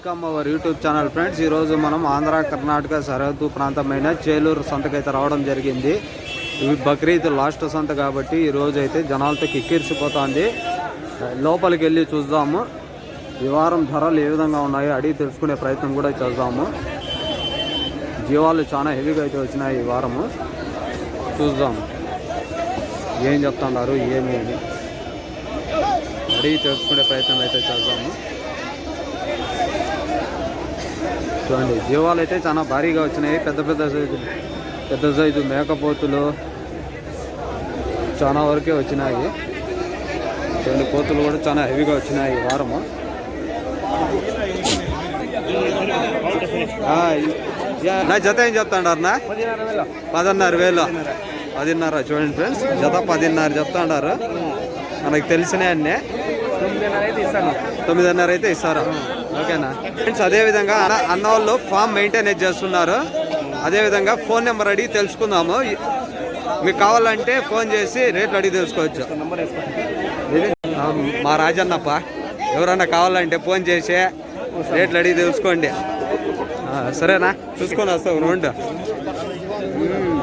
Welcome our YouTube channel friends. ఈరోజు మనం ఆంధ్ర కర్ణాటక సరిహద్దు ప్రాంతమైన చేలూరు సంతకైతే రావడం జరిగింది. ఇవి బక్రీద్ లాస్ట్ సంత కాబట్టి ఈ అయితే జనాలతో కిక్కిరిసిపోతుంది. లోపలికి వెళ్ళి చూద్దాము. ఈ వారం ధరలు ఏ విధంగా ఉన్నాయో అడిగి తెలుసుకునే ప్రయత్నం కూడా చేద్దాము. జీవాలు చాలా హెవీగా అయితే వచ్చినాయి ఈ వారము. చూద్దాము ఏం చెప్తున్నారు ఏమి అని. అడిగి తెలుసుకునే ప్రయత్నం అయితే చేద్దాము. చూడండి జీవాలు అయితే చాలా భారీగా వచ్చినాయి. పెద్ద పెద్ద సైజు పెద్ద సైజు మేకపోతులు చాలా వరకే వచ్చినాయి. చూడండి కోతులు కూడా చాలా హెవీగా వచ్చినాయి ఈ వారము. నా జత ఏం చెప్తాడారు పదిన్నర వేలు. పదిన్నర చూడండి ఫ్రెండ్స్ జత పదిన్నర చెప్తాడారు. మనకు తెలిసిన తొమ్మిదిన్నర అయితే ఇస్తారు? ఓకేనా? ఫ్రెండ్స్ అదే విధంగా అన్న- వాళ్ళు ఫామ్ మెయింటైన్ చేస్తున్నారు. అదేవిధంగా ఫోన్ నెంబర్ అడిగి తెలుసుకుందాము. మీకు కావాలంటే ఫోన్ చేసి రేట్లు అడిగి తెలుసుకోవచ్చు. మా రాజన్నప్ప ఎవరన్నా కావాలంటే ఫోన్ చేసి రేట్లు అడిగి తెలుసుకోండి. సరేనా? చూసుకొని వస్తావు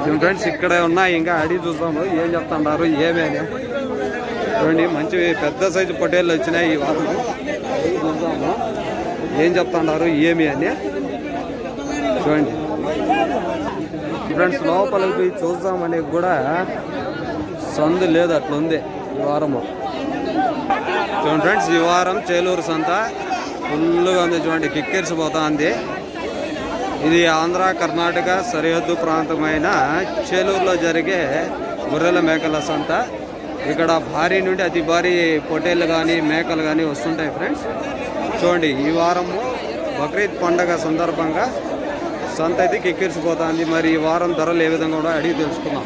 రెండు ఫ్రెండ్స్ ఇక్కడ ఉన్నాయి ఇంకా అడిగి చూస్తాము ఏం చెప్తున్నారు ఏమేమి? చూడండి మంచి పెద్ద సైజు పొటేళ్ళు వచ్చినాయి ఈ వారం. చూద్దాము ఏం చెప్తున్నారు ఏమి అని? చూడండి. ఫ్రెండ్స్ లోపలికి పోయి చూద్దామని కూడా సందు లేదు అట్లుంది ఈ వారము. చూడండి ఫ్రెండ్స్ ఈ వారం చేలూరు సంత ఫుల్గా ఉంది. చూడండి కిక్కిరిసిపోతా ఉంది. ఇది ఆంధ్ర కర్ణాటక సరిహద్దు ప్రాంతమైన చేలూరులో జరిగే గొర్రెల మేకల సంత. ఇక్కడ భారీ నుండి అతి భారీ పొటేళ్ళు కానీ మేకలు కానీ వస్తుంటాయి ఫ్రెండ్స్ చూడండి ఈ వారము బక్రీద్ పండగ సందర్భంగా సంత అయితే కిక్కిరిసిపోతుంది. మరి ఈ వారం ధరలు ఏ విధంగా కూడా అడిగి తెలుసుకుందాం.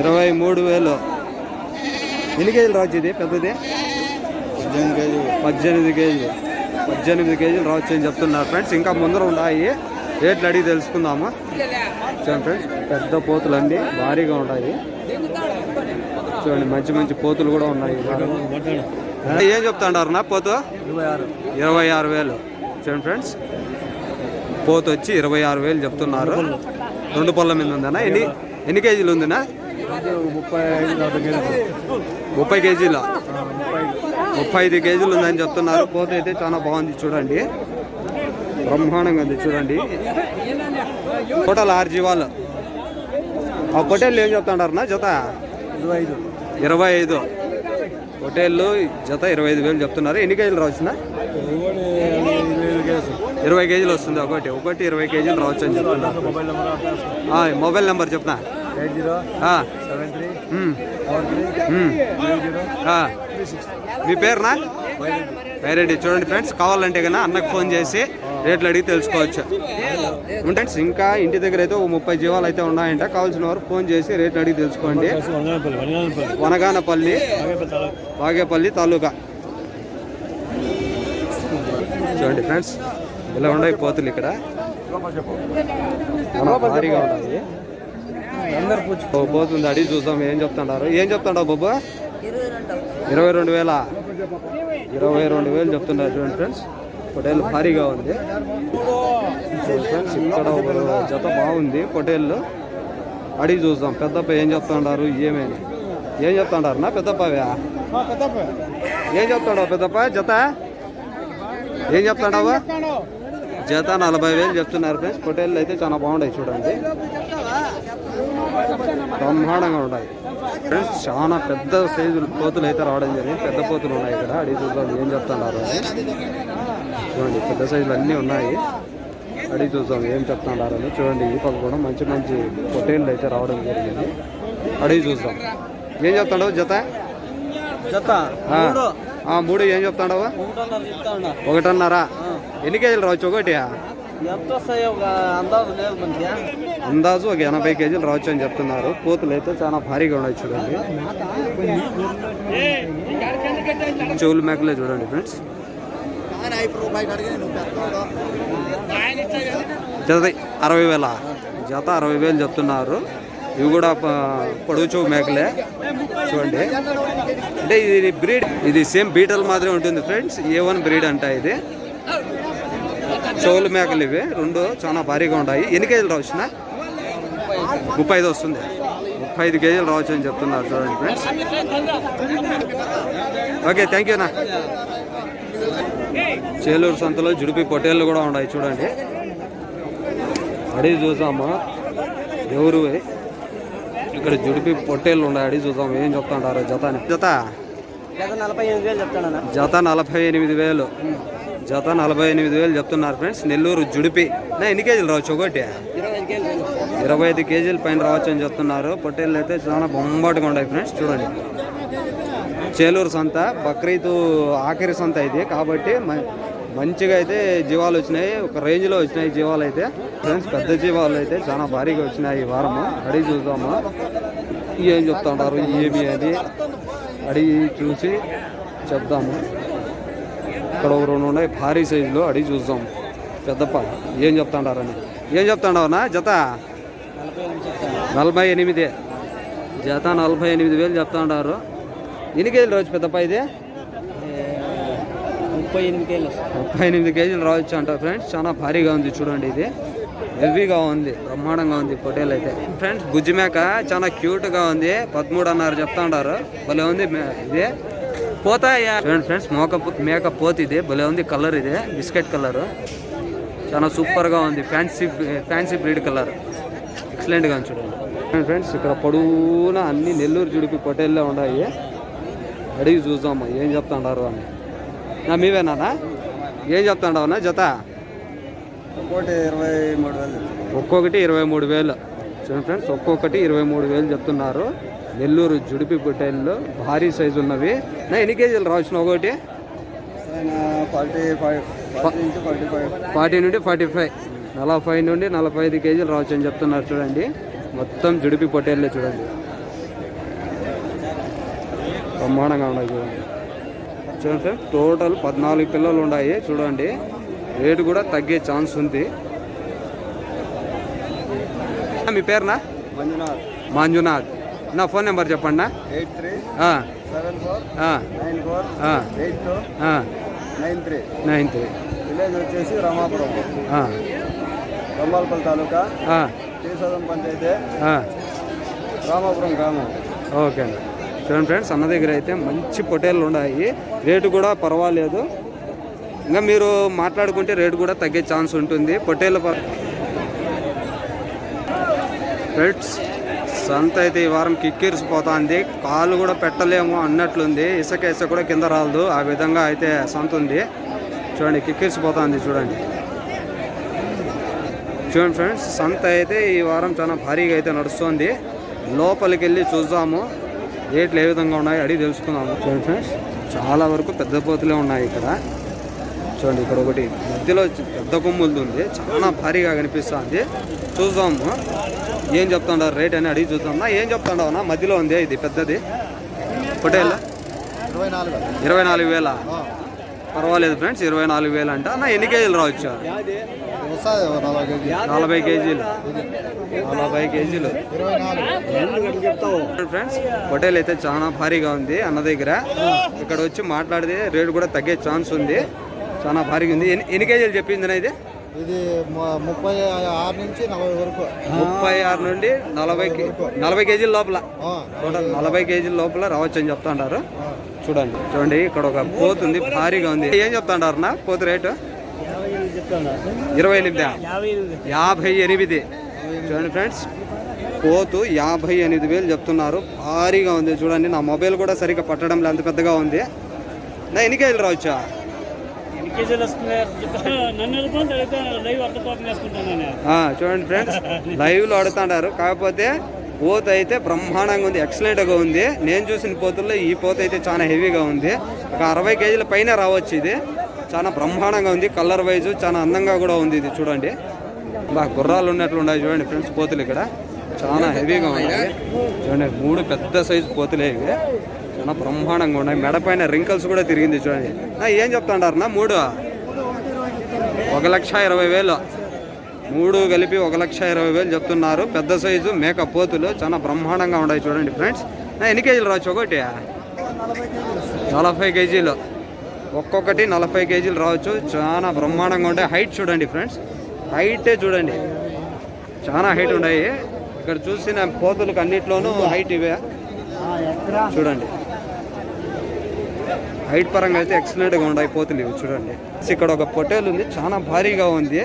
ఇరవై మూడు వేలు. ఎన్ని కేజీలు రావచ్చు ఇది? పెద్దది? పద్దెనిమిది కేజీలు. పద్దెనిమిది కేజీలు. పద్దెనిమిది కేజీలు రావచ్చు అని చెప్తున్నారు ఫ్రెండ్స్. ఇంకా ముందర ఉన్నాయి. రేట్లు అడిగి తెలుసుకుందాము. చూడండి ఫ్రెండ్స్ పెద్ద పోతులు అండి భారీగా ఉన్నాయి. చూడండి మంచి మంచి పోతులు కూడా ఉన్నాయి. ఏం చెప్తాడారు నా పోతు? ఇరవై ఆరు. వేలు. చూడండి ఫ్రెండ్స్. పోతు వచ్చి ఇరవై ఆరు వేలు చెప్తున్నారు. రెండు పళ్ళ. మీద ఉందన్నా ఎన్ని ఎన్ని కేజీలు ఉందినా? ముప్పై కేజీలు ముప్పై ఐదు. కేజీలు ఉందని చెప్తున్నారు. పోత అయితే చాలా బాగుంది చూడండి. బ్రహ్మాండంగా ఉంది చూడండి. టోటల్ ఆరు జీవాలు ఆ పొటేళ్ళు ఏం చెప్తున్నారు నా జత? ఇరవై ఐదు. ఇరవై ఐదు. పొటేళ్ళు జత ఇరవై ఐదు వేలు చెప్తున్నారు. ఎన్ని కేజీలు రావచ్చునా? ఇరవై కేజీలు వస్తుంది ఒకటి. ఒకటి ఇరవై కేజీలు రావచ్చు అని చెప్తున్నారు మొబైల్ నెంబర్ చెప్తున్నా మీ పేరునా? వైరెడ్డి చూడండి ఫ్రెండ్స్ కావాలంటే కన్నా అన్నకు ఫోన్ చేసి రేట్లు అడిగి తెలుసుకోవచ్చు. ఫ్రెండ్స్ ఇంకా ఇంటి దగ్గర అయితే ఓ ముప్పై జీవాలు అయితే ఉన్నాయంట. కావాల్సిన వారు ఫోన్ చేసి రేట్ అడిగి తెలుసుకోండి. వనగానపల్లి వాగేపల్లి తాలూకా. చూడండి ఫ్రెండ్స్ ఇలా ఉన్నాయి పోతులు ఇక్కడ. భారీగా ఉన్నాయి. పోతుంది అడిగి చూద్దాం ఏం చెప్తున్నారు. ఏం చెప్తాడావు బాబు? ఇరవై రెండు వేల. ఇరవై రెండు వేలు చెప్తున్నారు చూడండి ఫ్రెండ్స్. పొటేల్ భారీగా ఉంది. ఫ్రెండ్స్ ఇక్కడ ఒక జత బాగుంది పొటేళ్ళు అడిగి చూద్దాం. పెద్దప్ప ఏం చెప్తాడారు? ఏమేమి ఏం చెప్తాడారు నా పెద్దప్పవే? ఏం చెప్తాడావు పెద్దప్ప? జత? ఏం చెప్తాడావు? జత నలభై వేలు చెప్తున్నారు ఫ్రెండ్స్. పొటేళ్ళు అయితే చాలా బాగున్నాయి చూడండి. బ్రహ్మాండంగా ఉన్నాయి. ఫ్రెండ్స్ చాలా పెద్ద సైజు పోతులు అయితే రావడం జరిగింది. పెద్ద పోతులు ఉన్నాయి ఇక్కడ. అడిగి చూద్దాం ఏం చెప్తున్నారు అని. చూడండి పెద్ద సైజులు అన్నీ ఉన్నాయి. అడిగి చూద్దాం ఏం చెప్తున్నారు చూడండి ఈ పక్క కూడా మంచి మంచి పొటేళ్ళు అయితే రావడం జరిగింది. అడిగి చూద్దాం. ఏం చెప్తాడవు జత? జత మూడు. ఏం చెప్తాడవు? ఒకటిన్నరా ఎన్ని కేజీలు రావచ్చు ఒకటి అందాజు ఒక ఎనభై కేజీలు రావచ్చు అని చెప్తున్నారు. పోతులు అయితే చాలా భారీగా ఉన్నాయి చూడండి. చెవులు మేకలే చూడండి ఫ్రెండ్స్ జత అరవై వేల జత అరవై వేలు చెప్తున్నారు. ఇవి కూడా ప- పొడుగు చూపు మేకలే. చూడండి. అంటే ఇది బ్రీడ్ ఇది సేమ్ బీటల్ మాదిరి ఉంటుంది ఫ్రెండ్స్. ఏ వన్ బ్రీడ్ అంట ఇది. చెవులు మేకలు ఇవి. రెండు చాలా భారీగా ఉన్నాయి ఎన్ని కేజీలు రావచ్చునా ముప్పై ఐదు వస్తుంది. ముప్పై ఐదు కేజీలు రావచ్చు అని చెప్తున్నారు చూడండి ఫ్రెండ్స్. ఓకే థ్యాంక్ యూనా చేలూరు సంతలో జుడిపి పొట్టేళ్ళు కూడా ఉన్నాయి చూడండి. అడిగి చూసాము? ఎవరు ఇక్కడ జుడిపి పొట్టేళ్ళు ఉన్నాయి అడిగి చూద్దాం ఏం చెప్తుంటారు జత. జత జత నలభై ఎనిమిది వేలు. జత నలభై ఎనిమిది వేలు చెప్తున్నారు ఫ్రెండ్స్. నెల్లూరు జుడిపి. నా ఎన్ని కేజీలు రావచ్చు ఒకటి? ఇరవై ఐదు కేజీలు. ఇరవై ఐదు కేజీల పైన రావచ్చు అని చెప్తున్నారు. పొట్టేళ్ళు అయితే చాలా బొంబాటుగా ఉన్నాయి ఫ్రెండ్స్ చూడండి. చేలూరు సంత బక్రీద్ ఆఖరి సంత ఇది. కాబట్టి మ- మంచిగా అయితే జీవాలు వచ్చినాయి. ఒక రేంజ్లో వచ్చినాయి జీవాలు అయితే. ఫ్రెండ్స్ పెద్ద జీవాలు అయితే చాలా భారీగా వచ్చినాయి ఈ వారము. అడిగి చూద్దాము. ఏం చెప్తుంటారు ఏమి అది అడిగి చూసి చెప్దాము. ఇక్కడ ఒక రెండు ఉన్నాయి భారీ సైజులో అడిగి చూద్దాం. పెద్దప్ప ఏం చెప్తుంటారని. ఏం చెప్తాండవనా జత? నలభై ఎనిమిది. జత నలభై ఎనిమిది వేలు చెప్తా ఉంటారు ఎన్ని కేజీలు రావచ్చు పెద్దప్ప ఇది? ముప్పై ఎనిమిది కేజీలు ముప్పై ఎనిమిది కేజీలు రావచ్చు అంట ఫ్రెండ్స్. చాలా భారీగా ఉంది చూడండి ఇది. హెవీగా ఉంది బ్రహ్మాండంగా ఉంది పొటేల్ అయితే. ఫ్రెండ్స్ బుజ్జి మేక చాలా క్యూట్గా ఉంది. పదమూడు అన్నారు చెప్తా ఉంటారు భలే ఉంది ఇది. పోత చూడండి ఫ్రెండ్స్ మోక మేక పోత ఇది. భలే ఉంది కలర్ ఇది. Biscuit colour. చాలా సూపర్గా ఉంది. Fancy fancy breed colour. ఎక్సలెంట్గా ఉంది చూడండి. ఫ్రెండ్స్ ఇక్కడ పొడవునా అన్ని నెల్లూరు జుడిపి పొటేళ్ళే ఉన్నాయి. అడిగి చూద్దాము ఏం చెప్తాండారు అని. నా మీవేనా ఏం చెప్తాండవనా జత? ఇంకోటి ఇరవై మూడు వేలు ఒక్కొక్కటి ఇరవై మూడు వేలు. చూడండి ఫ్రెండ్స్ ఒక్కొక్కటి ఇరవై మూడు వేలు చెప్తున్నారు. నెల్లూరు జుడిపి పొట్టేళ్ళు భారీ సైజు ఉన్నవి. నా ఎన్ని కేజీలు రావచ్చు ఒకటి ఫార్టీ నుండి ఫార్టీ ఫైవ్. నలభై నుండి నలభై ఐదు కేజీలు రావచ్చు అని చెప్తున్నారు చూడండి. మొత్తం జుడిపి పొట్టేళ్ళే చూడండి. బ్రహ్మాండంగా ఉన్నాయి చూడండి. చూడండి సార్ టోటల్ పద్నాలుగు పిల్లలు ఉన్నాయి చూడండి. రేటు కూడా తగ్గే ఛాన్స్ ఉంది. మీ పేరునా? మంజునాథ్. మంజునాథ్. నా ఫోన్ నెంబర్ చెప్పండి నా eight three seven four nine four eight two nine three. Nine three. Village వచ్చేసి రామాపురం. ఆ, రంబాలపల్లి తాలూకా శ్రీశైలం పంచాయతీ. రామాపురం గ్రామం. ఓకే అండి చూడండి ఫ్రెండ్స్ అన్న దగ్గర అయితే మంచి పొటేళ్ళు ఉన్నాయి. రేటు కూడా పర్వాలేదు. ఇంకా మీరు మాట్లాడుకుంటే రేటు కూడా తగ్గే ఛాన్స్ ఉంటుంది. పొటేళ్ళ ఫ్రెండ్స్ సంత అయితే ఈ వారం కిక్కిరిసిపోతుంది. కాలు కూడా పెట్టలేము అన్నట్లుంది. ఇసుక ఇసుక కూడా కింద రాలదు. ఆ విధంగా అయితే సంత ఉంది. చూడండి కిక్కిరిసిపోతుంది చూడండి. చూడండి ఫ్రెండ్స్ సంత అయితే ఈ వారం చాలా భారీగా అయితే నడుస్తుంది. లోపలికి వెళ్ళి చూద్దాము. రేట్లు ఏ విధంగా ఉన్నాయి అడిగి తెలుసుకుందాము. చూడండి ఫ్రెండ్స్ చాలా వరకు పెద్ద పోతులే ఉన్నాయి ఇక్కడ. చూడండి ఇక్కడ ఒకటి మధ్యలో పెద్ద కొమ్ములది ఉంది. చాలా భారీగా కనిపిస్తుంది. చూద్దాము. ఏం చెప్తాడారు రేట్ అని అడిగి చూద్దాం. ఏం చెప్తాడావునా మధ్యలో ఉంది ఇది పెద్దది. హోటల్ ఇరవై నాలుగు వేల. పర్వాలేదు ఫ్రెండ్స్ ఇరవై నాలుగు వేలు అంట. అన్న ఎన్ని కేజీలు రావచ్చు నలభై కేజీ నలభై కేజీలు. నలభై కేజీలు ఫ్రెండ్స్ హోటల్ అయితే చాలా భారీగా ఉంది అన్న దగ్గర. ఇక్కడ వచ్చి మాట్లాడితే రేటు కూడా తగ్గే ఛాన్స్ ఉంది. చాలా భారీగా ఉంది. ఎన్ని కేజీలు చెప్పింది ఇది? ఇది ముప్పై ఆరు నుంచి నలభై వరకు. ముప్పై ఆరు నుండి నలభై నలభై కేజీల లోపల. టోటల్ నలభై కేజీల లోపల రావచ్చు అని చెప్తాంటారు చూడండి. చూడండి ఇక్కడ ఒక పోతు ఉంది భారీగా ఉంది. ఏం చెప్తాంటారు నా పోతు రేటు? ఇరవై ఎనిమిది? యాభై ఎనిమిది. చూడండి ఫ్రెండ్స్ పోతు యాభై ఎనిమిది వేలు చెప్తున్నారు. భారీగా ఉంది చూడండి. నా మొబైల్ కూడా సరిగ్గా పట్టడం లేదు అంత పెద్దగా ఉంది. నా ఎన్ని కేజీలు రావచ్చా చూడండి ఫ్రెండ్స్ లైవ్లో ఆడుతుంటారు కాకపోతే పోత అయితే బ్రహ్మాండంగా ఉంది ఎక్సలెంట్గా ఉంది. నేను చూసిన పోతుల్లో ఈ పోత అయితే చాలా హెవీగా ఉంది. ఒక అరవై కేజీల పైన రావచ్చు ఇది. చాలా బ్రహ్మాండంగా ఉంది. కలర్ వైజ్ చాలా అందంగా కూడా ఉంది ఇది చూడండి. బాగా గుర్రాలు ఉన్నట్లు ఉన్నాయి చూడండి ఫ్రెండ్స్ పోతులు ఇక్కడ. చాలా హెవీగా ఉన్నాయి. చూడండి మూడు పెద్ద సైజు పోతులే ఇవి. చాలా బ్రహ్మాండంగా ఉన్నాయి. మెడ పైన రింకల్స్ కూడా తిరిగింది చూడండి. ఏం చెప్తాండారు నా మూడు. ఒక లక్ష ఇరవై వేలు. మూడు కలిపి ఒక లక్ష ఇరవై వేలు చెప్తున్నారు. పెద్ద సైజు మేక పోతులు. చాలా బ్రహ్మాండంగా ఉన్నాయి చూడండి ఫ్రెండ్స్ నా ఎన్ని కేజీలు రావచ్చు ఒకటి నలభై కేజీలు. ఒక్కొక్కటి నలభై కేజీలు రావచ్చు. చాలా బ్రహ్మాండంగా ఉంటాయి. హైట్ చూడండి ఫ్రెండ్స్ హైటే చూడండి. చాలా హైట్ ఉన్నాయి. ఇక్కడ చూసిన పోతులకు అన్నిట్లోనూ హైట్ ఇవే. చూడండి. హైట్ పరంగా అయితే ఎక్సలెంట్గా ఉన్నాయి పోతులు ఇవి. చూడండి. ఇక్కడ ఒక పొటేల్ ఉంది. చాలా భారీగా ఉంది.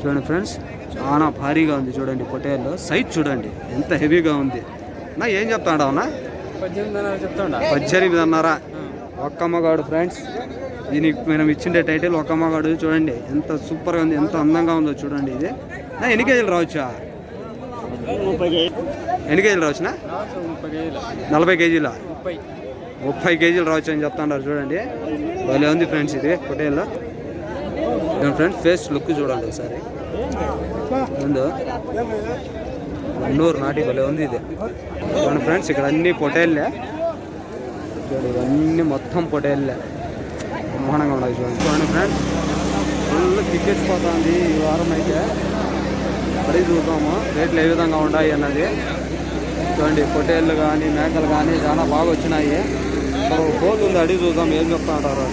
చూడండి ఫ్రెండ్స్ చాలా భారీగా ఉంది చూడండి పొటేల్ సైజ్ చూడండి. ఎంత హెవీగా ఉంది. నా ఏం చెప్తాడా అన్నా? పద్దెనిమిది చెప్తాండా? పద్దెనిమిదిన్నర ఒక్కమ్మగాడు ఫ్రెండ్స్ దీనికి మనం ఇచ్చిండే టైటిల్ ఒక్కమ్మగాడు చూడండి ఎంత సూపర్గా ఉంది ఎంత అందంగా ఉందో చూడండి ఇది. ఎన్ని కేజీలు రావచ్చా? ఎన్ని కేజీలు రావచ్చునా? నలభై కేజీలు? నలభై కేజీల ముప్పై కేజీలు రావచ్చు అని చెప్తున్నారు చూడండి. భలే ఉంది ఫ్రెండ్స్ ఇది పొటేల్లో. ఫ్రెండ్స్ ఫేస్ లుక్ చూడండి ఒకసారి. ముందు అన్నూరు నాటి భలే ఉంది ఇది. చూడండి ఫ్రెండ్స్ ఇక్కడ అన్ని పొటేళ్ళే చూడండి ఇవన్నీ మొత్తం పొటేళ్ళే. బ్రహ్మాండంగా ఉన్నాయి చూడండి చూడండి ఫ్రెండ్స్ ఫుల్ కిక్కెచ్చిపోతుంది ఈ వారం అయితే. మరి చూద్దాము రేట్లు ఏ విధంగా ఉన్నాయి అన్నది. చూడండి పొటేళ్ళు కానీ మేకలు కానీ చాలా బాగా వచ్చినాయి. పోతు ఉంది అడిగి చూద్దాం ఏం చెప్తాంటారు.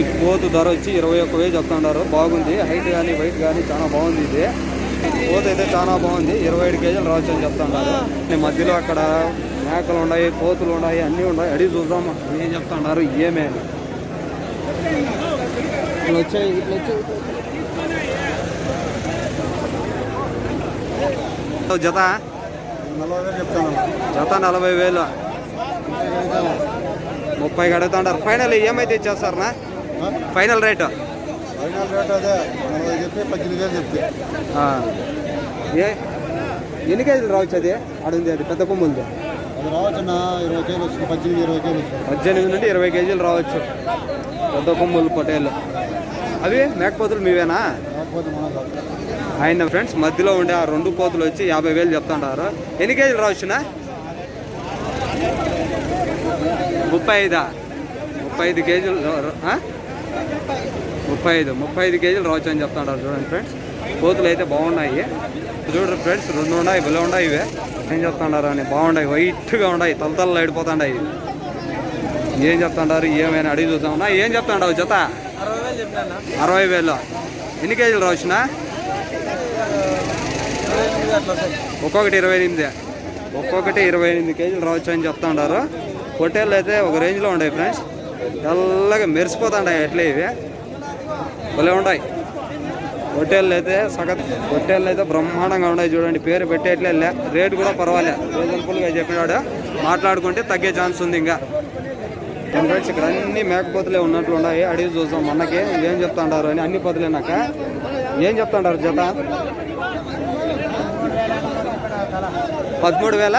ఈ పోతు ధర వచ్చి ఇరవై ఒక్క వేలు చెప్తుంటారు. బాగుంది హైట్ కానీ వెయిట్ కానీ చాలా బాగుంది ఇది. పోతు అయితే చాలా బాగుంది ఇరవై ఏడు కేజీలు రావచ్చు అని చెప్తా ఈ మధ్యలో అక్కడ మేకలు ఉన్నాయి పోతులు ఉన్నాయి అన్నీ ఉన్నాయి. అడిగి చూద్దాం. ఏం చెప్తా ఉన్నారు ఏమే. ఇట్లా వచ్చాయి ఇట్లా వచ్చాయి. జత? జత నలభై వేలు. ముప్పై కడుగుతుంటారు ఫైనల్ ఏమైతే ఇచ్చేస్తారనా ఫైనల్ రేటు? ఫైనల్ రేట్ అదే. చెప్పి పద్దెనిమిది వేలు చెప్తే. ఏ? ఎన్ని కేజీలు రావచ్చు అది? ఆడుంది అది. పెద్ద కొమ్ముంది అది రావచ్చున్న ఇరవై కేజీలు వస్తుంది పద్దెనిమిది ఇరవై కేజీలు వస్తుంది. పద్దెనిమిది నుండి ఇరవై కేజీలు రావచ్చు. పెద్ద కొమ్ములు పొటేలు. అవి మేకపోతులు మీవేనా? ఆయన ఫ్రెండ్స్ మధ్యలో ఉండే ఆ రెండు పోతులు వచ్చి యాభై వేలు చెప్తుంటారు. ఎన్ని కేజీలు రావచ్చునా? ముప్పై ఐదా? ముప్పై ఐదు కేజీలు? ముప్పై ఐదు ముప్పై ఐదు కేజీలు రావచ్చు అని చెప్తుంటారు చూడండి ఫ్రెండ్స్. కోతులు అయితే బాగున్నాయి. చూడండి ఫ్రెండ్స్ రెండు ఉన్నాయి భలే ఉన్నాయి ఇవే. ఏం చెప్తుంటారు అని బాగున్నాయి వైట్గా ఉన్నాయి తలతలు ఆడిపోతుంటాయి ఏం చెప్తుంటారు ఏమైనా అడిగి చూద్దామన్నా ఏం చెప్తుంటావు జత? అరవై వేలు అరవై వేలు ఎన్ని కేజీలు రావచ్చునా? ఒక్కొక్కటి ఇరవై ఎనిమిది. ఒక్కొక్కటి ఇరవై ఎనిమిది కేజీలు రావచ్చు అని చెప్తా ఉన్నారు అయితే ఒక రేంజ్లో ఉన్నాయి ఫ్రెండ్స్. తెల్లగా మెరిసిపోతుంటాయి ఎట్లే ఇవి. భలే ఉన్నాయి పొట్టేళ్ళు అయితే సగత్ పొట్టేళ్ళు అయితే బ్రహ్మాండంగా ఉన్నాయి చూడండి. పేరు పెట్టేట్లే లే రేటు కూడా పర్వాలేదు రీజనబుల్గా చెప్పినాడు. మాట్లాడుకుంటే తగ్గే ఛాన్స్ ఉంది ఇంకా. ఫ్రెండ్స్ ఇక్కడ అన్ని మేకపోతులే ఉన్నట్లు ఉన్నాయి. అడిగి చూసాం మనకి ఏం చెప్తాంటారు అని అన్ని పొతులేనాక ఏం చెప్తాంటారు జత? పదమూడు వేల?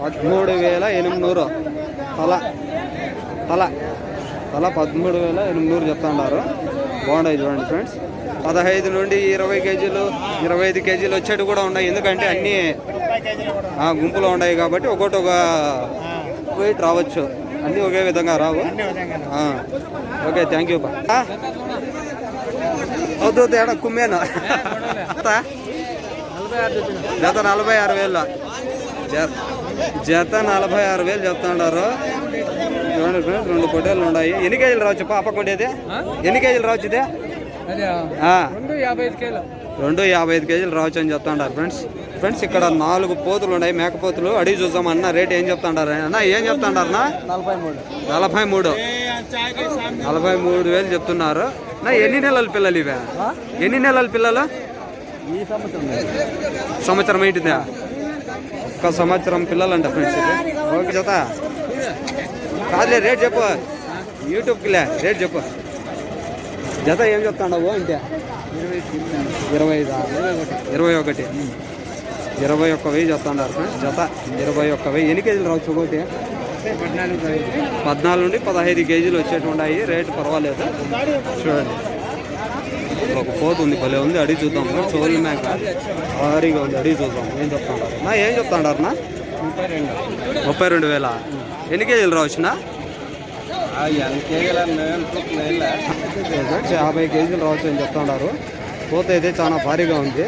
పదమూడు వేల ఎనిమిది నూరు. తల. తల. తల పదమూడు వేల ఎనిమిది నూరు చెప్తున్నారు బాగున్నాయి చూడండి ఫ్రెండ్స్. పదహైదు నుండి ఇరవై కేజీలు ఇరవై ఐదు కేజీలు వచ్చేవి కూడా ఉన్నాయి. ఎందుకంటే అన్నీ గుంపులో ఉన్నాయి కాబట్టి ఒకటి ఒక వెయిట్ రావచ్చు. అన్నీ ఒకే విధంగా రావు. Okay thank you? వద్దు ఏడ కుమ్మేను? జత నలభై ఆరు వేలు. జత నలభై ఆరు వేలు చెప్తున్నారు. చూడండి ఫ్రెండ్స్ రెండు పొట్టేళ్ళు ఉన్నాయి. ఎన్ని కేజీలు రావచ్చు పాప కొండేది ఎన్ని కేజీలు రావచ్చు ఇది? రెండు యాభై ఐదు కేజీలు. రావచ్చు అని చెప్తున్నారు ఫ్రెండ్స్ ఫ్రెండ్స్ ఇక్కడ నాలుగు పోతులు ఉన్నాయి మేకపోతులు అడిగి చూద్దాం అన్న రేట్ ఏం చెప్తుంటారు అన్న ఏం చెప్తుంటారు అన్న నలభై మూడు. నలభై మూడు. నలభై మూడు వేలు చెప్తున్నారు. నా ఎన్ని నెలల పిల్లలు ఇవే? ఎన్ని నెలల పిల్లలు? ఈ సంవత్సరం ఏంటిదా? ఒక సంవత్సరం పిల్లలంట ఫ్రెండ్స్ ఇది. ఓకే జత. కాదులే రేట్ చెప్పు. యూట్యూబ్కిలే రేట్ చెప్పు. జత ఏం చెప్తాండవు అంటే? ఇరవై ఐదా? ఇరవై ఒకటి. ఇరవై ఒక్క వెయ్యి చెప్తాండారు జత ఇరవై ఒక్క వెయ్యి. ఎన్ని కేజీలు రావచ్చు ఒకటి పద్నాలుగు నుండి పదహైదు కేజీలు వచ్చేటువంటి రేటు పర్వాలేదు. చూడండి. ఒక పోతు ఉంది భలే ఉంది. అడిగి చూద్దాం. చోళ్ళు మేక. భారీగా ఉంది. అడిగి చూద్దాం. ఏం చెప్తాడారు? నా ఏం చెప్తాడారు నా? ముప్పై రెండు. ముప్పై రెండు వేల? ఎన్ని కేజీలు రావచ్చునా ఫ్రెండ్స్ యాభై కేజీలు రావచ్చు అని చెప్తున్నారు. పోత అయితే చాలా భారీగా ఉంది.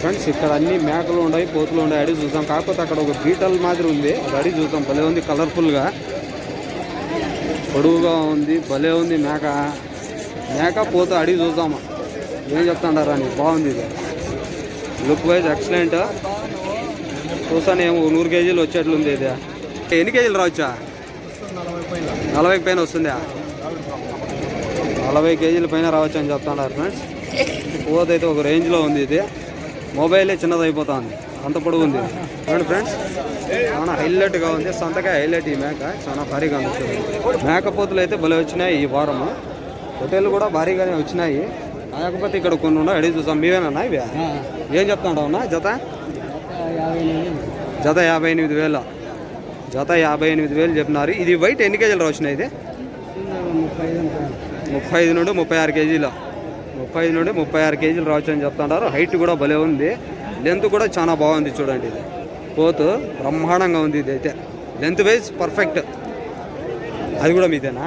ఫ్రెండ్స్ ఇక్కడ అన్ని మేకలు ఉన్నాయి పోతులు ఉన్నాయి అడిగి చూద్దాం. కాకపోతే అక్కడ ఒక బీటల్ మాదిరి ఉంది. అడిగి చూద్దాం. భలే ఉంది కలర్ఫుల్గా పొడువుగా ఉంది భలే ఉంది మేక. మేక పోత అడిగి చూసామా ఏం చెప్తాడారా అని. బాగుంది ఇది. లుక్ వైజ్ ఎక్సలెంట్ చూసాను ఏమో నూరు కేజీలు వచ్చేట్లుంది ఇది. ఎన్ని కేజీలు రావచ్చా? నలభై పైన వస్తుందా? నలభై కేజీల పైన రావచ్చు అని చెప్తున్నారు ఫ్రెండ్స్. పోత అయితే ఒక రేంజ్లో ఉంది ఇది. మొబైలే చిన్నది అయిపోతుంది అంత పొడుగు ఉంది. చూడండి ఫ్రెండ్స్. చాలా హైలైట్గా ఉంది. సంతగా హైలైట్ ఈ మేక. చాలా భారీగా ఉంది. మేకపోతులు అయితే భలే వచ్చినాయి ఈ వారము. హోటల్ కూడా భారీగానే వచ్చినాయి. కాకపోతే ఇక్కడ కొన్ని ఉన్నాయి. అడిగి చూసాం మీవేనా ఇవి? ఏం చెప్తాడవునా జత? జత యాభై ఎనిమిది వేలు. జత యాభై ఎనిమిది వేలు చెప్పినారు. ఇది వైట్ ఎన్ని కేజీలు వచ్చినాయి ఇది? ముప్పై ఐదు నుండి ముప్పై ఆరు కేజీలు. ముప్పై ఐదు నుండి ముప్పై ఆరు కేజీలు రావచ్చు అని చెప్తున్నారు. హైట్ కూడా భలే ఉంది. లెంత్ కూడా చాలా బాగుంది చూడండి ఇది. పోతు బ్రహ్మాండంగా ఉంది ఇది అయితే. లెంత్ వైజ్ పర్ఫెక్ట్ అది కూడా మీదేనా?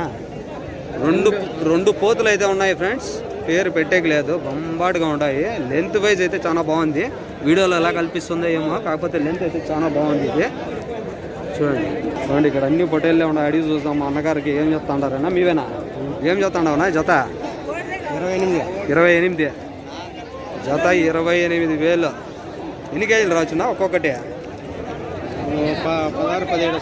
రెండు రెండు పోతులు అయితే ఉన్నాయి ఫ్రెండ్స్ పేరు పెట్టేకి లేదు. బొంబాటుగా ఉన్నాయి. లెంత్ వైజ్ అయితే చాలా బాగుంది. వీడియోలో ఎలా కల్పిస్తుందో ఏమో. కాకపోతే లెంత్ అయితే చాలా బాగుంది ఇది. చూడండి. చూడండి ఇక్కడ అన్ని పొటేళ్ళే ఉన్నాయి. అడిగి చూద్దాం మా అన్నగారికి ఏం చెప్తాడారన్నా. మీవేనా? ఏం చెప్తాడవనా? జత? ఇరవై ఎనిమిది. ఇరవై ఎనిమిది. జత ఇరవై ఎనిమిది వేలు. ఎన్ని కేజీలు రావచ్చున్నా? ఒక్కొక్కటి. పదహారు పదిహేడు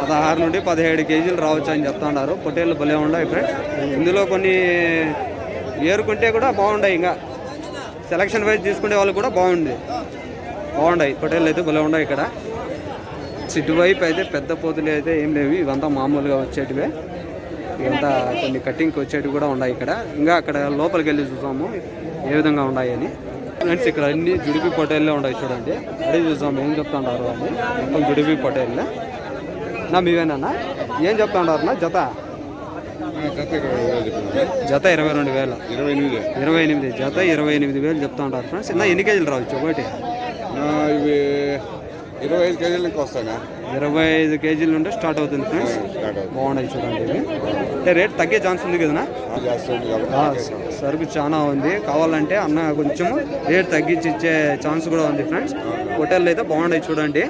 పదహారు నుండి పదిహేడు కేజీలు రావచ్చు అని చెప్తున్నారు పొట్టేళ్ళు భలే ఉన్నాయి ఫ్రెండ్స్ ఇందులో కొన్ని ఏరుకుంటే కూడా బాగుంటాయి ఇంకా. సెలక్షన్ వైజ్ తీసుకునే వాళ్ళు కూడా బాగుంది. బాగున్నాయి పొట్టేళ్ళు అయితే భలే ఉన్నాయి ఇక్కడ. ఇటువైపు అయితే పెద్ద పోతులు అయితే ఏం లేవు. ఇవంతా మామూలుగా వచ్చేటివే. ఇవంతా కొన్ని కటింగ్కి వచ్చేటివి కూడా ఉన్నాయి ఇక్కడ. ఇంకా అక్కడ లోపలికి వెళ్ళి చూసాము ఏ విధంగా ఉన్నాయి అని. ఫ్రెండ్స్ ఇక్కడ అన్ని జుడిపి పొటేళ్ళే ఉన్నాయి చూడండి. అడిగి చూసాం ఏం చెప్తున్నారు అని. మొత్తం జుడిపి పొటేళ్ళే. నా మీవేనా ఏం చెప్తున్నారు నా? జత? జత ఇరవై రెండు వేలు ఇరవై ఎనిమిది ఇరవై ఎనిమిది. జత ఇరవై ఎనిమిది వేలు చెప్తా ఉంటారు ఫ్రెండ్స్ నా ఎన్ని కేజీలు రావచ్చు ఒకటి? ఇవి ఇరవై ఐదు కేజీల నుంచి వస్తానా ఇరవై ఐదు కేజీల నుండి స్టార్ట్ అవుతుంది ఫ్రెండ్స్. బాగున్నాయి చూడండి ఇవి. అంటే రేట్ తగ్గే ఛాన్స్ ఉంది కదా చేస్తుంది ఆ, సరుకు చాలా ఉంది. కావాలంటే అన్న కొంచెం రేట్ తగ్గించి ఇచ్చే ఛాన్స్ కూడా ఉంది ఫ్రెండ్స్. హోటల్ అయితే బాగున్నాయి చూడండి.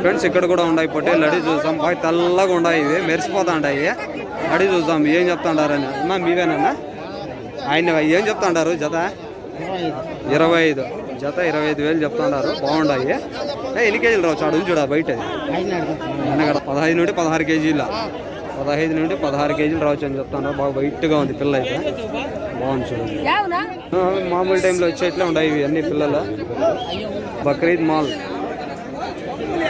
ఫ్రెండ్స్ ఇక్కడ కూడా ఉన్నాయి పొట్టేళ్ళు. అడిగి చూసాం బాగా తెల్లగా ఉన్నాయి ఇవి. మెరిసిపోతా ఉంటాయి అడిగి చూసాం ఏం చెప్తాండారని. అన్న మీవేనన్నా ఆయన ఏం చెప్తాండారు జత? ఇరవై ఐదు. జత ఇరవై ఐదు వేలు చెప్తున్నారు. బాగుండాయి. ఏ, ఎన్ని కేజీలు రావచ్చు? అడుగు చూడ బయట పదహైదు నుండి పదహారు కేజీల. పదహైదు నుండి పదహారు కేజీలు రావచ్చు అని చెప్తున్నారు. బాగా వైట్గా ఉంది పిల్ల అయితే. బాగుంది చూడండి మామూలు టైంలో వచ్చేట్లే ఉన్నాయి ఇవి అన్ని పిల్లలు. బక్రీద్ మాల్.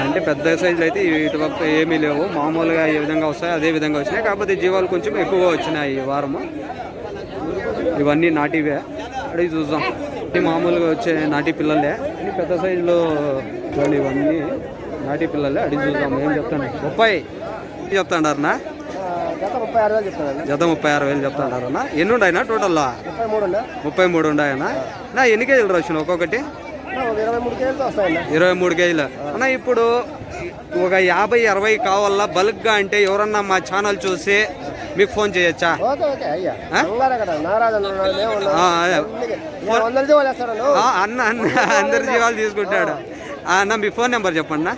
అంటే పెద్ద సైజులు అయితే ఇటు పక్క ఏమీ లేవు. మామూలుగా ఏ విధంగా వస్తాయి అదే విధంగా వచ్చినాయి. కాకపోతే జీవాలు కొంచెం ఎక్కువగా వచ్చినాయి ఈ వారము. ఇవన్నీ నాటివే. అడిగి చూద్దాం. ఇవి మామూలుగా వచ్చే నాటి పిల్లలే. పెద్ద సైజులో చూడండి ఇవన్నీ నాటి పిల్లలే అడిగి చూద్దాం. ఏం చెప్తాను? ముప్పై చెప్తాడారనా చెప్తాను జత ముప్పై ఆరు వేలు చెప్తాడారనా ఎన్ని ఉన్నాయినా టోటల్లో? ముప్పై మూడు ఉన్నాయన్నా నా ఎన్ని కేజీలు వచ్చిన ఒక్కొక్కటి? ఇరవై మూడు కేజీలు. అన్న ఇప్పుడు ఒక యాభై అరవై కావాలా? బల్క్గా అంటే ఎవరన్నా మా ఛానల్ చూసి మీకు ఫోన్ చేయొచ్చా? అన్న అన్న అందరి జీవాలు తీసుకుంటాడు. ఆ, అన్న మీ ఫోన్ నెంబర్ చెప్పండి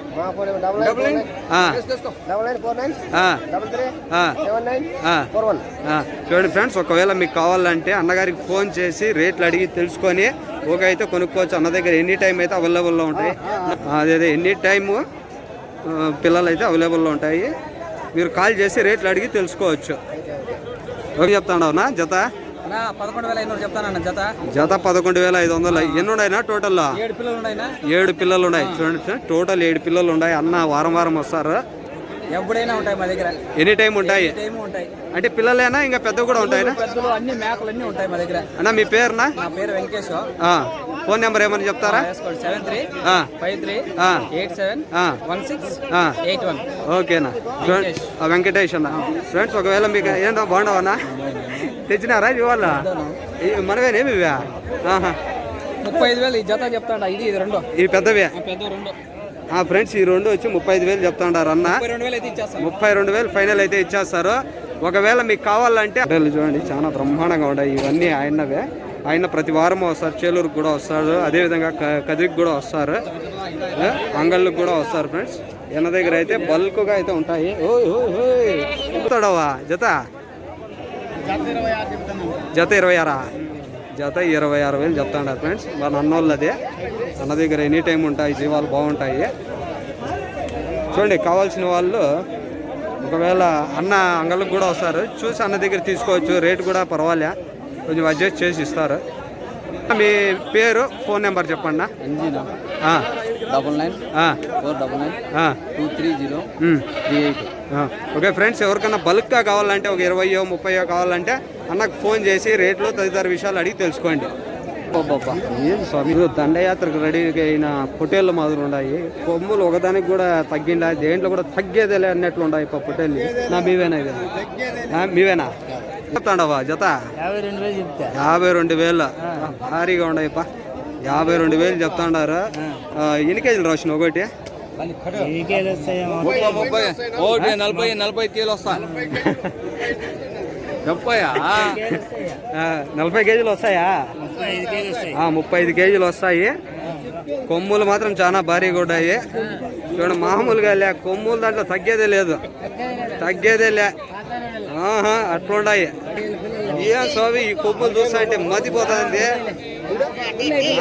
చూడండి ఫ్రెండ్స్ ఒకవేళ మీకు కావాలంటే అన్నగారికి ఫోన్ చేసి రేట్లు అడిగి తెలుసుకొని ఓకే అయితే కొనుక్కోవచ్చు. అన్న దగ్గర ఎనీ టైం అయితే అవైలబుల్లో ఉంటాయి. అదే అదే ఎనీ టైము పిల్లలు అయితే అవైలబుల్లో ఉంటాయి. మీరు కాల్ చేసి రేట్లు అడిగి తెలుసుకోవచ్చు. ఓకే చెప్తాడవునా జత? జత జత పదకొండు వేల ఐదు వందలు ఎన్ని ఉన్నాయినా టోటల్లో? ఏడు పిల్లలు ఉన్నాయి చూడండి టోటల్ ఏడు పిల్లలు ఉన్నాయి అన్న వారం వారం వస్తారు. ఎప్పుడైనా ఉంటాయి మా దగ్గర. ఎనీ టైం ఉంటాయి. ఉంటాయి. అంటే పిల్లలేనా? ఇంకా పెద్దవి కూడా పెద్దలు అన్ని మేకలు అన్ని ఉంటాయి మా దగ్గర. అన్న మీ పేరునా? నా పేరు వెంకటేష్ ఆ, ఫోన్ నెంబర్ ఏమని చెప్తారా? వేసుకోండి. సెవెన్ త్రీ ఆ, ఫైవ్ త్రీ ఆ, ఎయిట్ సెవెన్ ఆ, వన్ సిక్స్ ఆ. Eight one. ఓకేనా. ఆ, వెంకటేష్ అన్న. ఫ్రెండ్స్ ఒకవేళ మీకు ఏంటో బాగుండవన్నా తెచ్చినారా ఇవాళ? మనవేనేమి ఇవా. ముప్పై ఐదు వేలు ఈ జత చెప్తాడా. ఇది ఇది రెండు. ఇవి పెద్దవే. పెద్ద రెండు. ఫ్రెండ్స్ ఈ రెండు వచ్చి ముప్పై ఐదు వేలు చెప్తాండారు అన్న. ముప్పై రెండు వేలు ఫైనల్ అయితే ఇచ్చేస్తారు. ఒకవేళ మీకు కావాలంటే చూడండి చాలా బ్రహ్మాండంగా ఉన్నాయి ఇవన్నీ ఆయనవే. ఆయన ప్రతి వారం వస్తారు చేలూరుకు కూడా వస్తారు అదేవిధంగా క- కదిరికి కూడా వస్తారు అంగళ్ళకి అంగళ్ళకు కూడా వస్తారు ఫ్రెండ్స్. ఈయన దగ్గర అయితే బల్క్గా అయితే ఉంటాయి. ఓయ్ జత? జత ఇరవై ఆరా? జత ఇరవై ఆరు వేలు చెప్తాడు ఫ్రెండ్స్. వాళ్ళ అన్నోళ్ళు అదే. అన్న దగ్గర ఎనీ టైం ఉంటాయి జీవాలు బాగుంటాయి. చూడండి కావాల్సిన వాళ్ళు ఒకవేళ అన్న అంగళ్ళకు కూడా వస్తారు. చూసి అన్న దగ్గర తీసుకోవచ్చు రేటు కూడా పర్వాలే. కొంచెం అడ్జస్ట్ చేసి ఇస్తారు? మీ పేరు ఫోన్ నెంబర్ చెప్పండి double nine four double nine two three zero. Three eight. Okay friends ఎవరికైనా బల్క్గా కావాలంటే ఒక ఇరవయో ముప్పయో కావాలంటే అన్నకు ఫోన్ చేసి రేట్లు తదితర విషయాలు అడిగి తెలుసుకోండి. స్వామి? దండయాత్రకు రెడీ అయిన పొట్టేళ్ళు మాదిరి ఉన్నాయి. కొమ్ములు ఒకదానికి కూడా తగ్గిండా దేంట్లో కూడా తగ్గేదేలే అన్నట్లు ఉన్నాయి పా పొట్టేళ్ళు నా మీవేనా ఇది ఆ, మీవేనా? చెప్తాండవా జత? యాభై రెండు వేలు చెప్తా. యాభై రెండు వేలు? భారీగా ఉన్నాయి పా యాభై రెండు వేలు చెప్తాండారు. ఎన్ని కేజీలు రాసిన ఒకటి? ముప్పై నలభై నలభై కేలు వస్తా. ముప్పై ఆ, నలభై కేజీలు వస్తాయా? ముప్పై ఐదు కేజీలు వస్తాయి. కొమ్ములు మాత్రం చాలా భారీగా ఉన్నాయి చూడండి మామూలుగా లే కొమ్ములు దాంట్లో తగ్గేదే లేదు. తగ్గేదే లే. ఆహా అట్లుండాయి. ఏం సోవి ఈ కొమ్ములు చూస్తా అంటే మతిపోతుంది.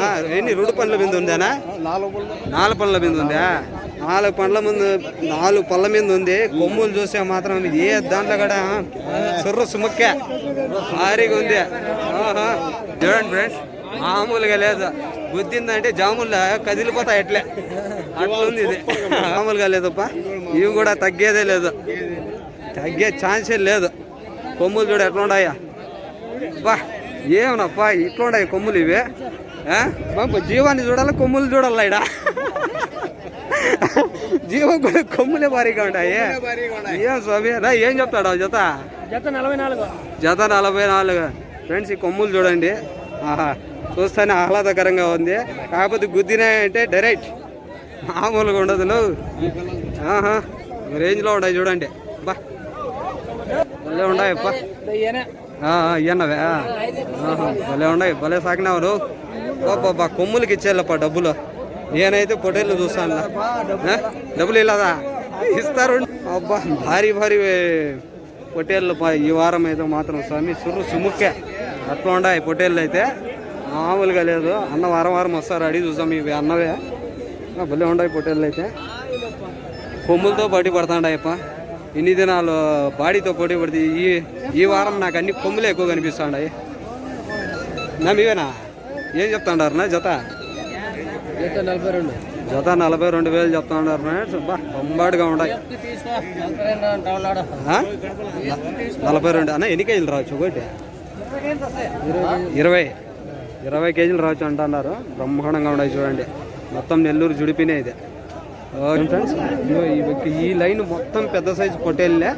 ఆ, ఎన్ని? రెండు పండ్ల మీద ఉందేనా? నాలుగు పండ్ల. మీద ఉందా? నాలుగు పండ్ల ముందు నాలుగు పళ్ళ మీద ఉంది. కొమ్ములు చూస్తే మాత్రం ఇది ఏ దాంట్లో కూడా సుర్ర సుమక్క. భారీగా ఉంది. చూడండి ఫ్రెండ్స్ మామూలుగా లేదు. గుద్దిందంటే జాములు కదిలిపోతాయి ఎట్లే అట్లుంది ఇది. మామూలుగా లేదప్ప. ఇవి కూడా తగ్గేదే లేదు. తగ్గే ఛాన్సే లేదు. కొమ్ములు చూడ ఎట్లా ఉన్నాయా? బా ఏమనప్పా ఇట్లా ఉన్నాయి కొమ్ములు ఇవి. బాబు జీవాన్ని చూడాలా కొమ్ములు చూడాలా ఇడా? జీవం కూడా కొమ్ములే భారీగా ఉంటాయి ఏం స్వామి రా ఏం చెప్తాడు జత? జత నలభై నాలుగు జత నలభై నాలుగు ఫ్రెండ్స్ ఈ కొమ్ములు చూడండి. ఆహా చూస్తేనే ఆహ్లాదకరంగా ఉంది. కాకపోతే గుద్దినాయంటే డైరెక్ట్ మామూలుగా ఉండదు నువ్వు. ఆహా రేంజ్లో ఉన్నాయి చూడండి. బా భలే ఉన్నాయి అప్ప ఇయ్యన్నవే భలే ఉన్నాయి భలే సాగినావు నువ్వు. బాబా కొమ్ములకి ఇచ్చేయాలప్ప డబ్బులు. నేనైతే పొటేళ్ళు చూస్తాను డబ్బులు ఇలాదా ఇస్తారు. అబ్బా భారీ భారీ పొటేళ్ళు ఈ వారం అయితే మాత్రం స్వామి సుర్రు సుముక్కే. అట్లా ఉన్నాయి పొటేళ్ళు అయితే. మామూలుగా లేదు. అన్న వారం వారం వస్తారు అడిగి చూసాం ఇవి అన్నవే. భలే ఉన్నాయి పొటేళ్ళు అయితే. కొమ్ములతో పోటీ పడతాండాయప్ప. ఇన్ని దినాలు బాడీతో పోటీ పడితే ఈ ఈ వారం నాకు అన్ని కొమ్ములే ఎక్కువ కనిపిస్తాయి నా మీవేనా? ఏం చెప్తాండారు నా జత? జత నలభై రెండు. వేలు చెప్తాండారు ఫ్రెండ్స్. బా బొంబాటుగా ఉన్నాయి? నలభై రెండు అన్న ఎన్ని కేజీలు రావచ్చు ఒకటి? ఇరవై ఇరవై. కేజీలు రావచ్చు అంటున్నారు. బ్రహ్మాండంగా ఉన్నాయి చూడండి. మొత్తం నెల్లూరు జుడిపినే ఇది. ఓకే ఫ్రెండ్స్ ఈ- లైన్ మొత్తం పెద్ద సైజు పొట్టేళ్ళే.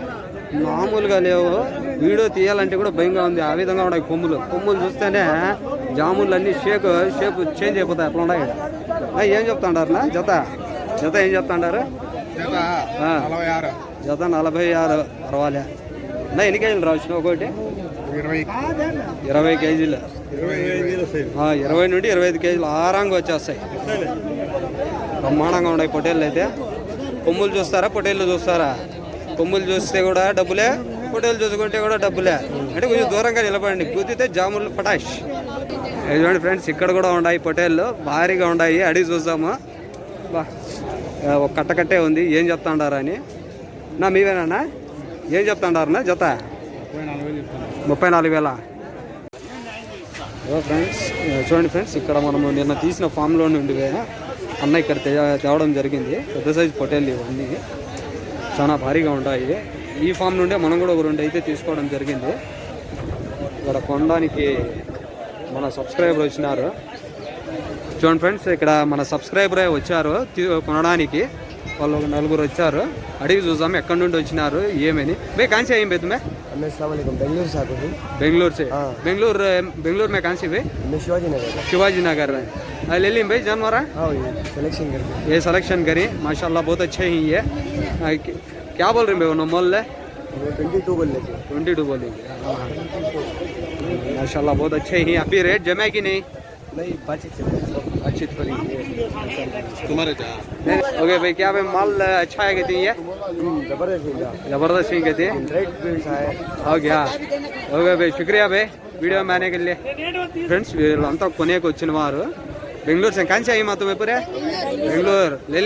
మామూలుగా లేవు. వీడియో తీయాలంటే కూడా భయంగా ఉంది. ఆ విధంగా ఉన్నాయి కొమ్ములు. కొమ్ములు చూస్తేనే జాములు అన్ని షేప్ షేప్ చేంజ్ అయిపోతాయి. అట్లా ఉన్నాయి ఏం చెప్తాండారు నా జత? జత ఏం చెప్తాండారు? జత నలభై ఆరు. పర్వాలే. నా ఎన్ని కేజీలు రావచ్చు ఒకటి ఇరవై. కేజీలు. ఇరవై నుండి ఇరవై ఐదు కేజీలు ఆరాంగా వచ్చేస్తాయి. బ్రహ్మాండంగా ఉన్నాయి పొటేళ్ళు అయితే. కొమ్ములు చూస్తారా? పొటేళ్ళు చూస్తారా? కొమ్ములు చూస్తే కూడా డబ్బులే. ఫోటోలు చూసుకుంటే కూడా డబ్బులే. అంటే కొంచెం దూరంగా నిలబడండి. గుద్దితే జాములు పటాష్. చూడండి ఫ్రెండ్స్ ఇక్కడ కూడా ఉన్నాయి పొటేళ్ళు. భారీగా ఉన్నాయి. అడిగి చూద్దాము. బా ఒక కట్ట కట్టే ఉంది. ఏం చెప్తాండారా అని? నా మీవేనా ఏం చెప్తాండారనా? జత? ముప్పై నాలుగు వేల. ఓ ఫ్రెండ్స్ చూడండి ఫ్రెండ్స్ ఇక్కడ మనము నిన్న తీసిన ఫామ్లో నుండి అన్న ఇక్కడ తే- తేవడం జరిగింది. పెద్ద సైజు పొటేళ్ళు ఇవన్నీ. చాలా భారీగా ఉంటాయి ఈ ఫామ్ నుండే మనం కూడా ఒక రెండు అయితే తీసుకోవడం జరిగింది ఇక్కడ కొనడానికి మన సబ్స్క్రైబర్ వచ్చినారు చూడండి ఫ్రెండ్స్ ఇక్కడ మన సబ్స్క్రైబరే వచ్చారు తీ- కొనడానికి వాళ్ళు ఒక నలుగురు వచ్చారు అడిగి చూసాం ఎక్కడి నుండి వచ్చినారు ఏమని బే కాంచి ఏం బే తుమ్మే हमें सलामकुम बेंगलुरु से आते थे బెంగళూరు से हाँ। బెంగళూరు బెంగళూరు में कहाँ से बे हमें शिवाजी नगर का शिवाजी नगर में हाँ, ले ली भाई जानवर हाँ ये सिलेक्शन करके ये सिलेक्शन करी माशाल्लाह बहुत अच्छे ही है हाँ, क्या बोल रहे हो मोल ट्वेंटी टू बोल ले ट्वेंटी टू बोलेंगे माशाल्लाह बहुत अच्छे हैं अभी रेट जमे कि नहीं नहीं अच्छी तुम्हारे ओके भाई क्या भाई माल अच्छा है कहती है जबरदस्त ही कहती है ओके ओके भाई शुक्रिया भाई वीडियो में के लिए फ्रेंड्स अंत को बेंगलूर से कौन से आई माँ तुम्हें पूरे बेंगलूर ले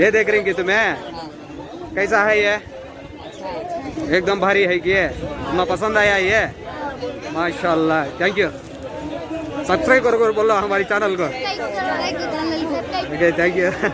ये देख रही कि तुम्हें? कैसा है ये? एकदम भारी है कि ये? तुम्हें पसंद आया ये? माशाल्लाह थैंक यू सब्सक्राइब करो बोलो हमारी चैनल को। Thank you